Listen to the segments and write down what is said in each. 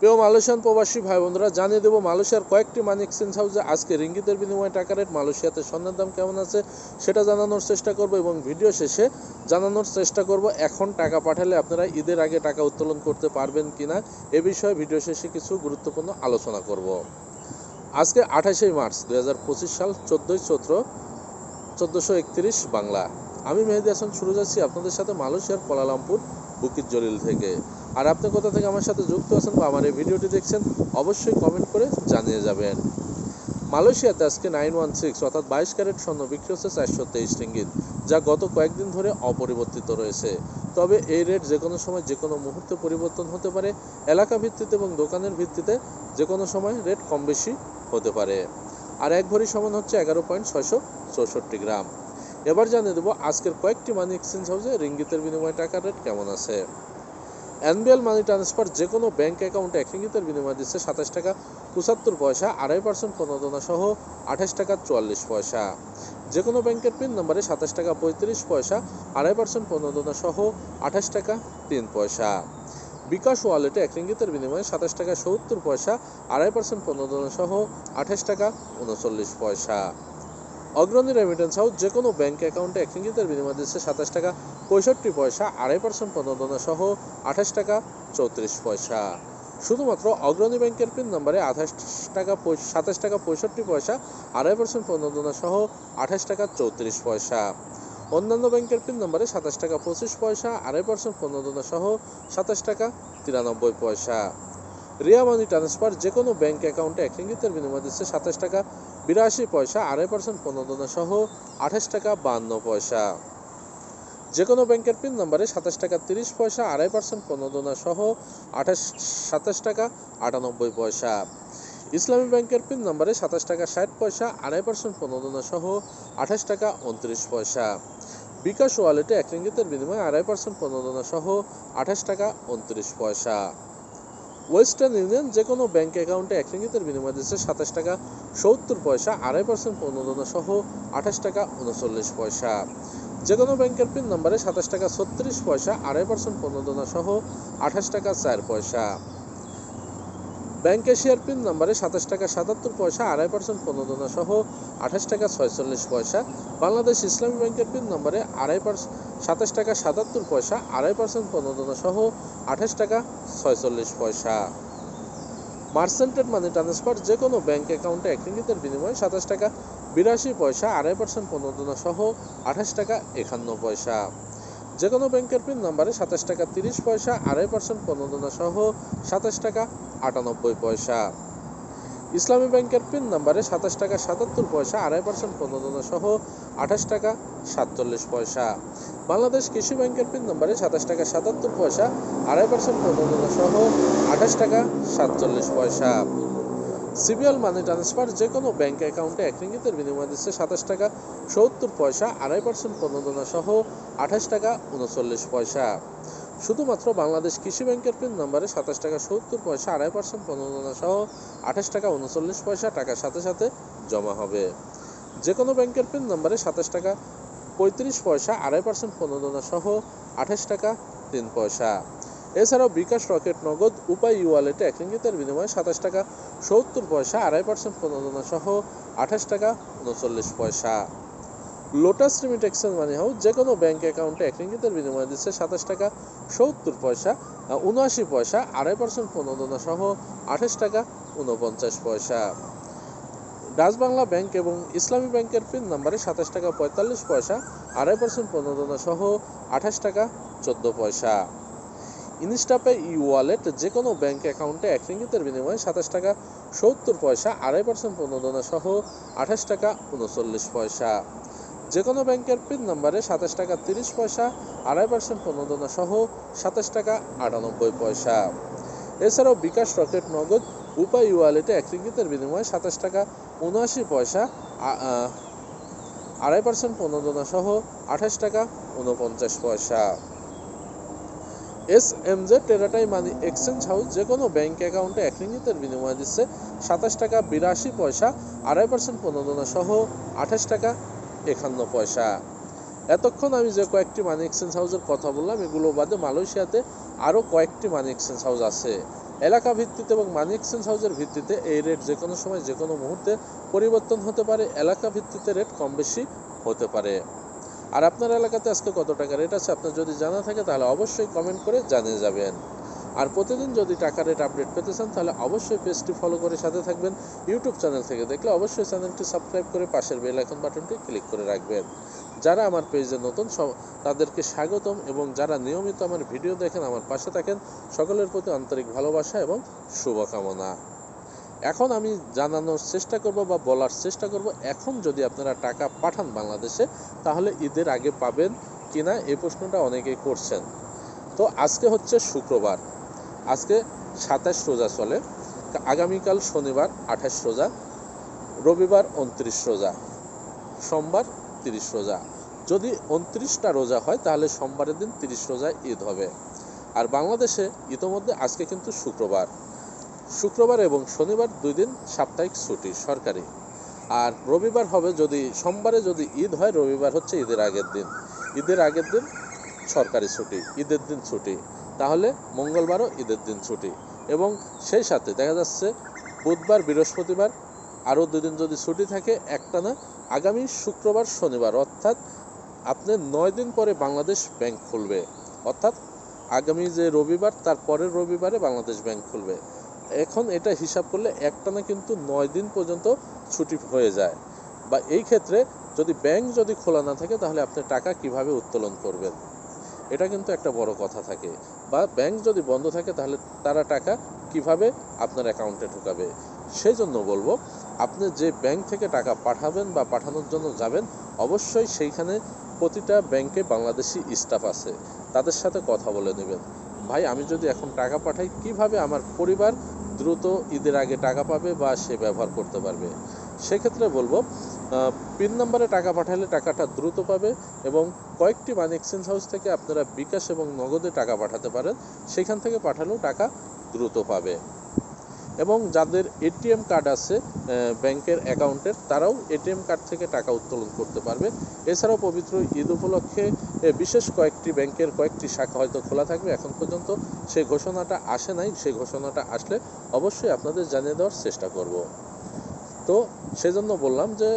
প্রিয় মালয়েশিয়ান প্রবাসী ভাই বোনরা জানিয়ে দেবো মালয়েশিয়ার কয়েকটি মানি এক্সচেঞ্জ হাউসে আজকে রিঙ্গিতের বিনিময়ে টাকা রেট মালয়েশিয়াতে স্বর্ণের দাম কেমন আছে সেটা জানানোর চেষ্টা করব এবং ভিডিও শেষে জানানোর চেষ্টা করব এখন টাকা পাঠালে আপনারা ঈদের আগে টাকা উত্তোলন করতে পারবেন কিনা এ বিষয়ে ভিডিও শেষে কিছু গুরুত্বপূর্ণ আলোচনা করব। আজকে আঠাশে মার্চ দুই হাজার পঁচিশ সাল, চোদ্দোই চৈত্র চোদ্দোশো বাংলা। আমি মেহেদি হাসান শুরু যাচ্ছি আপনাদের সাথে মালয়েশিয়ার কোলালামপুর বুকির জলিল থেকে। আর আপনি কোথা থেকে আমার সাথে যুক্ত আছেন বা আমার এই ভিডিওটি দেখছেন, অবশ্যই কমেন্ট করে জানিয়ে যাবেন। মালয়েশিয়াতে আজকে নাইন ওয়ান সিক্স অর্থাৎ বাইশ ক্যারেট স্বর্ণ বিক্রি হচ্ছে চারশো তেইশ রিঙ্গিত, যা গত কয়েকদিন ধরে অপরিবর্তিত রয়েছে। তবে এই রেট যে কোনো সময় যে কোনো মুহূর্তে পরিবর্তন হতে পারে, এলাকা ভিত্তিতে এবং দোকানের ভিত্তিতে যে কোনো সময় রেট কম বেশি হতে পারে। আর এক ভরি সমান হচ্ছে এগারো পয়েন্ট ছয়শো চৌষট্টি গ্রাম। এবার জানিয়ে দেবো আজকের কয়েকটি মানি এক্সচেঞ্জ হাউসে রিঙ্গিতের বিনিময়ে টাকার রেট কেমন আছে। এনবিএল মানি ট্রান্সফার যে কোনো ব্যাঙ্ক অ্যাকাউন্টে এক রিঙ্গিতের বিনিময় দিচ্ছে সাতাশ টাকা পঁচাত্তর পয়সা, আড়াই পার্সেন্ট প্রণোদনা সহ আঠাশ টাকা চুয়াল্লিশ পয়সা। যে কোনো ব্যাংকের পিন নম্বরে সাতাশ টাকা পঁয়ত্রিশ পয়সা, আড়াই পার্সেন্ট প্রণোদনা সহ আঠাশ টাকা তিন পয়সা। বিকাশ ওয়ালেটে এক রিঙ্গিতের বিনিময়ে সাতাশ টাকা সত্তর পয়সা, আড়াই পার্সেন্ট প্রণোদনা সহ আঠাশ টাকা উনচল্লিশ পয়সা। অগ্রণী রেমিটেন্স হাউস যে কোনো ব্যাংক অ্যাকাউন্টে এক রিঙ্গিতের বিনিময় দিচ্ছে সাতাশ টাকা, পঁয়ষট্টি পয়সা, আড়াই পার্সেন্ট প্রণোদনা সহ আঠাশ টাকা, চৌত্রিশ পয়সা। শুধুমাত্র অগ্রণী ব্যাংকের পিন নম্বরে আঠাশ টাকা সাতাশ টাকা, পঁয়ষট্টি পয়সা, আড়াই পার্সেন্ট প্রণোদনা সহ আঠাশ টাকা, চৌত্রিশ পয়সা। অন্যান্য ব্যাংকের পিন নম্বরে সাতাশ টাকা, পঁচিশ পয়সা, আড়াই পার্সেন্ট প্রণোদনা সহ সাতাশ টাকা, তিরানব্বই পয়সা। রিয়া মানি ট্রান্সফার যে কোনো ব্যাংক অ্যাকাউন্টে এক রিঙ্গিতের বিনিময় দিচ্ছে সাতাশ টাকা বিরাশি পয়সা, আড়াই পার্সেন্ট প্রণোদনা সহ আঠাশ টাকা বান্ন পয়সা। যে কোনো ব্যাংকের পিন নম্বরে সাতাশ টাকা তিরিশ পয়সা, আড়াই পার্সেন্ট প্রণোদনা সহ আঠাশ, সাতাশ টাকা আটানব্বই পয়সা। ইসলামী ব্যাংকের পিন নম্বরে সাতাশ টাকা ষাট পয়সা, আড়াই পার্সেন্ট প্রণোদনা সহ আঠাশ টাকা উনত্রিশ পয়সা। বিকাশ ওয়ালেটে এক রিঙ্গিতের বিনিময়ে আড়াই পার্সেন্ট প্রণোদনা সহ আঠাশ টাকা উনত্রিশ পয়সা। ওয়েস্টার্ন ইউনিয়ন যে কোনো ব্যাঙ্ক অ্যাকাউন্টে এক রিঙ্গিতের বিনিময় দিচ্ছে সাতাশ টাকা, সত্তর পয়সা, আড়াই পার্সেন্ট প্রণোদনা সহ আঠাশ টাকা উনচল্লিশ পয়সা। যে কোনো ব্যাংকের পিন নম্বরে সাতাশ টাকা, ছত্রিশ পয়সা, আড়াই পার্সেন্ট প্রণোদনা সহ আঠাশ টাকা, চার পয়সা। ব্যাংক এশিয়ার পিন নম্বরে সাতাশ টাকা, সাতাত্তর পয়সা, আড়াই পার্সেন্ট প্রণোদনা সহ আঠাশ টাকা, ছয়চল্লিশ পয়সা। বাংলাদেশ ইসলামী ব্যাংকের পিন নম্বরে আড়াই পার্সেন্ট সাতাশ টাকা সাতাত্তর পয়সা, আড়াই পার্সেন্ট প্রণোদনা সহ আঠাশ টাকা ছয়চল্লিশ পয়সা। মার্সেন্টেড মানি ট্রান্সফার যে কোনো ব্যাঙ্ক অ্যাকাউন্টে এক রিঙ্গিতের বিনিময়ে সাতাশ টাকা বিরাশি পয়সা, আড়াই পার্সেন্ট প্রণোদনা সহ আঠাশ টাকা একান্ন পয়সা। যে কোনো ব্যাংকের পিন নাম্বারে সাতাশ টাকা তিরিশ পয়সা, আড়াই পার্সেন্ট প্রণোদনা সহ সাতাশ টাকা আটানব্বই পয়সা। ইসলামী ব্যাংকের পিন নাম্বারে সাতাশ টাকা সাতাত্তর পয়সা, আড়াই পার্সেন্ট প্রণোদনা সহ আঠাশ টাকা সাতচল্লিশ পয়সা। বাংলাদেশ কৃষি ব্যাংকের পিন নাম্বারে সাতাশ টাকা সাতাত্তর পয়সা, আড়াই পার্সেন্ট প্রণোদনা সহ আঠাশ টাকা সাতচল্লিশ পয়সা। সিবিএল মানি ট্রান্সফার যে কোনো ব্যাংক অ্যাকাউন্টে এক রিঙ্গিতের বিনিময় দিচ্ছে সাতাশ টাকা সত্তর পয়সা, আড়াই পার্সেন্ট প্রণোদনা সহ আঠাশ টাকা উনচল্লিশ পয়সা। শুধুমাত্র বাংলাদেশ কৃষি ব্যাংকের পিন নম্বরে সাতাশ টাকা সত্তর পয়সা, আড়াই পার্সেন্ট প্রণোদনা সহ আঠাশ টাকা উনচল্লিশ পয়সা টাকার সাথে সাথে জমা হবে। যে কোনো ব্যাংকের পিন নম্বরে সাতাশ টাকা পঁয়ত্রিশ পয়সা, আড়াই পার্সেন্ট প্রণোদনা সহ আঠাশ টাকা তিন পয়সা। এছাড়াও বিকাশ রকেট নগদ, উপায় ওয়ালেটে এক রিঙ্গিতের বিনিময়ে সাতাশ টাকা সত্তর পয়সা, আড়াই পার্সেন্ট প্রণোদনা সহ আঠাশ টাকা উনচল্লিশ পয়সা। Lotus remit exchange money house যে কোনো ব্যাংক অ্যাকাউন্টে এক রিঙ্গিতের বিনিময়ে দিচ্ছে সাতাশ টাকা সত্তর পয়সা উনআশি পয়সা, আড়াই পার্সেন্ট প্রণোদনা সহ আঠাশ টাকা উনপঞ্চাশ পয়সা। ডাচ বাংলা ব্যাংক এবং ইসলামী ব্যাংকের পিন নাম্বারে সাতাশ টাকা পঁয়তাল্লিশ পয়সা, আড়াই পার্সেন্ট প্রণোদনা সহ আঠাশ টাকা চোদ্দ পয়সা। ইনস্টাপে ই ওয়ালেট যে কোনো ব্যাংক অ্যাকাউন্টে এক রিঙ্গিতের বিনিময়ে সাতাশ টাকা সত্তর পয়সা, আড়াই পার্সেন্ট প্রণোদনা সহ আঠাশ টাকা উনচল্লিশ পয়সা। যে কোনো ব্যাংকের পিন নম্বরে সাতাশ টাকা তিরিশ পয়সা, আড়াই পার্সেন্ট প্রণোদনা সহ সাতাশ টাকা আটানব্বই পয়সা। এছাড়াও বিকাশ রকেট নগদ, উপায় ওয়ালেটে এক রিঙ্গিতের বিনিময়ে সাতাশ টাকা উনআশি পয়সা আড়াই পার্সেন্ট প্রণোদনা সহ আঠাশ টাকা উনপঞ্চাশ পয়সা। এস এম জে, টেরাটাই মানি এক্সচেঞ্জ হাউস যে কোনো ব্যাংক অ্যাকাউন্টে এক রিঙ্গিতের বিনিময় দিচ্ছে সাতাশ টাকা বিরাশি পয়সা, আড়াই পার্সেন্ট প্রণোদনা সহ আঠাশ টাকা একান্ন পয়সা। এতক্ষণ আমি যে কয়েকটি মানি এক্সচেঞ্জ হাউসের কথা বললাম, এগুলো বাদে মালয়েশিয়াতে আরও কয়েকটি মানি এক্সচেঞ্জ হাউস আছে। এলাকা ভিত্তিতে এবং মানি এক্সচেঞ্জ হাউসের ভিত্তিতে এই রেট যে কোনো সময় যে কোনো মুহূর্তে পরিবর্তন হতে পারে, এলাকা ভিত্তিতে রেট কম বেশি হতে পারে। আর আপনার এলাকাতে আজকে কত টাকা রেট আছে, আপনার যদি জানা থাকে তাহলে অবশ্যই কমেন্ট করে জানিয়ে যাবেন। আর প্রতিদিন যদি টাকা রেট আপডেট পেতে চান, তাহলে অবশ্যই পেজটি ফলো করে সাথে থাকবেন। ইউটিউব চ্যানেল থেকে দেখলে অবশ্যই চ্যানেলটি সাবস্ক্রাইব করে পাশের বেল আইকন বাটনটি ক্লিক করে রাখবেন। যারা আমার পেজে নতুন তাদেরকে স্বাগতম এবং যারা নিয়মিত আমার ভিডিও দেখেন, আমার পাশে থাকেন, সকলের প্রতি আন্তরিক ভালোবাসা এবং শুভকামনা। এখন আমি জানানোর চেষ্টা করব বা বলার চেষ্টা করব, এখন যদি আপনারা টাকা পাঠান বাংলাদেশে, তাহলে ঈদের আগে পাবেন কিনা, এই প্রশ্নটা অনেকেই করছেন। তো আজকে হচ্ছে শুক্রবার। আজকে সাতাশ রোজা চলে। আগামীকাল শনিবার আঠাশ রোজা, রবিবার উনত্রিশ রোজা, সোমবার তিরিশ রোজা। যদি উনত্রিশটা রোজা হয়, তাহলে সোমবারের দিন তিরিশ রোজা ঈদ হবে। আর বাংলাদেশে ইতোমধ্যে আজকে কিন্তু শুক্রবার। শুক্রবার এবং শনিবার দুই দিন সাপ্তাহিক ছুটি সরকারি। আর রবিবার হবে যদি, সোমবারে যদি ঈদ হয়, রবিবার হচ্ছে ঈদের আগের দিন। ঈদের আগের দিন সরকারি ছুটি, ঈদের দিন ছুটি। তাহলে মঙ্গলবারও ঈদের দিন ছুটি। এবং সেই সাথে দেখা যাচ্ছে, বুধবার, বৃহস্পতিবার আরও দুদিন যদি ছুটি থাকে, একটানা আগামী শুক্রবার, শনিবার। অর্থাৎ আপনি নয় দিন পরে বাংলাদেশ ব্যাংক খুলবে। অর্থাৎ আগামী যে রবিবার, তার পরের রবিবারে বাংলাদেশ ব্যাংক খুলবে। এখন এটা হিসাব করলে একটানা কিন্তু নয় দিন পর্যন্ত ছুটি হয়ে যায়। বা এই ক্ষেত্রে যদি ব্যাংক যদি খোলা না থাকে, তাহলে আপনি টাকা কীভাবে উত্তোলন করবেন? এটা কিন্তু একটা বড় কথা থাকে। বা ব্যাংক যদি বন্ধ থাকে, তাহলে তারা টাকা কীভাবে আপনার অ্যাকাউন্টে ঢোকাবে? সেই জন্য বলব, আপনি যে ব্যাংক থেকে টাকা পাঠাবেন বা পাঠানোর জন্য যাবেন, অবশ্যই সেইখানে প্রতিটা ব্যাংকে বাংলাদেশি স্টাফ আছে। তাদের সাথে কথা বলে নেবেন। ভাই, আমি যদি এখন টাকা পাঠাই, কীভাবে আমার পরিবার দ্রুত ঈদের আগে টাকা পাবে বা সে ব্যবহার করতে পারবে? সেক্ষেত্রে বলব পিন নাম্বারে টাকা পাঠালে টাকাটা দ্রুত পাবে এবং কয়েকটি মানি এক্সচেঞ্জ হাউস থেকে আপনারা বিকাশ এবং নগদে টাকা পাঠাতে পারেন। সেখান থেকে পাঠালেও টাকা দ্রুত পাবে। এবং যাদের এটিএম কার্ড আছে ব্যাংকের অ্যাকাউন্টের তারাও এটিএম কার্ড থেকে টাকা উত্তোলন করতে পারবে। এছাড়াও পবিত্র ঈদ উপলক্ষে বিশেষ কয়েকটি ব্যাংকের কয়েকটি শাখা হয়তো খোলা থাকবে এখন পর্যন্ত। সেই ঘোষণাটা আসে নাই সেই ঘোষণাটা আসলে অবশ্যই আপনাদের জানিয়ে দেওয়ার চেষ্টা করব। তো সেজন্য বললাম যে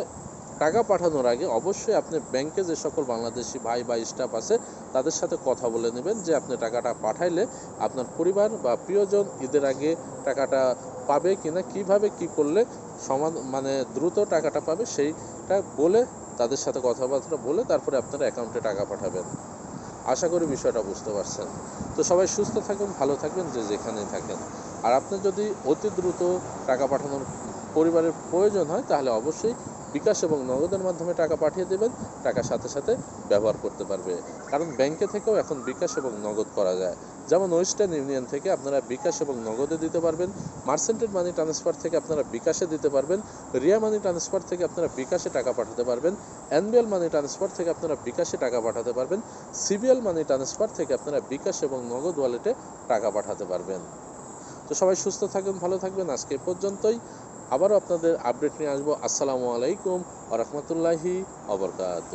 টাকা পাঠানোর আগে অবশ্যই আপনি ব্যাংকে যে সকল বাংলাদেশি ভাই বা স্টাফ আছে, তাদের সাথে কথা বলে নেবেন যে আপনি টাকাটা পাঠাইলে আপনার পরিবার বা প্রিয়জন ঈদের আগে টাকাটা পাবে কিনা, কীভাবে কি করলে সমান মানে দ্রুত টাকাটা পাবে সেইটা বলে তাদের সাথে কথাবার্তা বলে তারপরে আপনার অ্যাকাউন্টে টাকা পাঠাবেন। আশা করি বিষয়টা বুঝতে পারছেন। তো সবাই সুস্থ থাকুন, ভালো থাকবেন, যে যেখানেই থাকেন। আর আপনি যদি অতি দ্রুত টাকা পাঠানোর পরিবারের প্রয়োজন হয়, তাহলে অবশ্যই বিকাশ এবং নগদের মাধ্যমে টাকা পাঠিয়ে দেবেন, টাকা সাথে সাথে ব্যবহার করতে পারবে। কারণ ব্যাংকে থেকেও এখন বিকাশ এবং নগদ করা যায়। যেমন ওয়েস্টার্ন ইউনিয়ন থেকে আপনারা বিকাশ এবং নগদে দিতে পারবেন, মার্সেন্টেড মানি ট্রান্সফার থেকে আপনারা বিকাশে দিতে পারবেন, রিয়া মানি ট্রান্সফার থেকে আপনারা বিকাশে টাকা পাঠাতে পারবেন, এনবিএল মানি ট্রান্সফার থেকে আপনারা বিকাশে টাকা পাঠাতে পারবেন, সিবিএল মানি ট্রান্সফার থেকে আপনারা বিকাশ এবং নগদ ওয়ালেটে টাকা পাঠাতে পারবেন। তো সবাই সুস্থ থাকবেন, ভালো থাকবেন, আজকে পর্যন্তই। আবারও আপনাদের আপডেট নিয়ে আসব। আসসালামু আলাইকুম আ অবরকাত